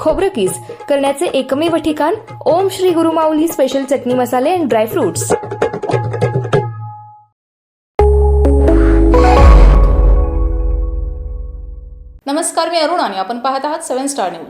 खोबरं किस करण्याचे एकमेव ठिकाण ओम श्री गुरुमाऊली स्पेशल चटणी मसाले अँड ड्रायफ्रुट्स नमस्कार मी अरुण आणि आपण पाहत आहात सेव्हन स्टार न्यूज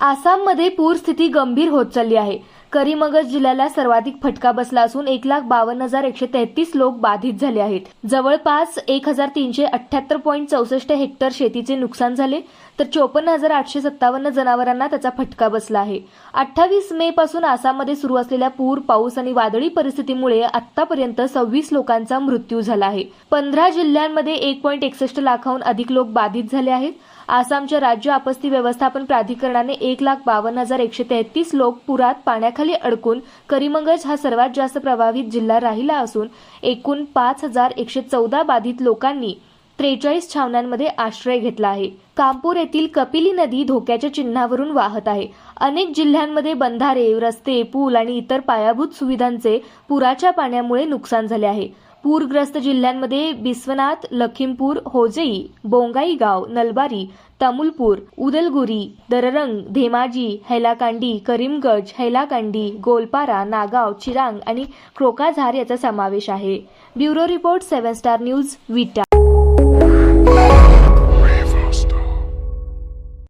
आसाममध्ये पूरस्थिती गंभीर होत चालली आहे. करीमगज जिल्ह्याला सर्वाधिक फटका बसला असून एक लाख बावन्न हजार एकशे तेहतीस लोक बाधित झाले आहेत. जवळपास एक हजार तीनशे अठ्याहत्तर पॉईंट चौसष्ट हेक्टर शेतीचे नुकसान झाले तर चोपन्न हजार आठशे सत्तावन्न जनावरांना त्याचा फटका बसला आहे. अठ्ठावीस मे पासून आसाममध्ये सुरू असलेल्या पूर पाऊस आणि वादळी परिस्थितीमुळे आतापर्यंत सव्वीस लोकांचा मृत्यू झाला आहे. पंधरा जिल्ह्यांमध्ये एक पॉईंट एकसष्ट लाखाहून अधिक लोक बाधित झाले आहेत. आसामच्या राज्य आपत्ती व्यवस्थापन प्राधिकरणाने एक लाख बावन्न हजार एकशे तेहतीस लोक पुरात पाण्याखाली अडकून करीमगंज हा सर्वात जास्त प्रभावित जिल्हा राहिला असून एकूण पाच हजार एकशे चौदा बाधित लोकांनी त्रेचाळीस छावण्यांमध्ये आश्रय घेतला आहे. कामपूर येथील कपिली नदी धोक्याच्या चिन्हावरून वाहत आहे. अनेक जिल्ह्यांमध्ये बंधारे रस्ते पूल आणि इतर पायाभूत सुविधांचे पुराच्या पाण्यामुळे नुकसान झाले आहे. पूरग्रस्त जिल्ह्यांमध्ये बिस्वनाथ लखीमपूर होजेई बोंगाईगाव नलबारी तमुलपूर उदलगुरी दररंग धेमाजी हैलाकांडी करीमगंज हैलाकांडी गोलपारा नागाव चिरांग आणि क्रोकाझार याचा समावेश आहे. Bureau report seven star news Vita.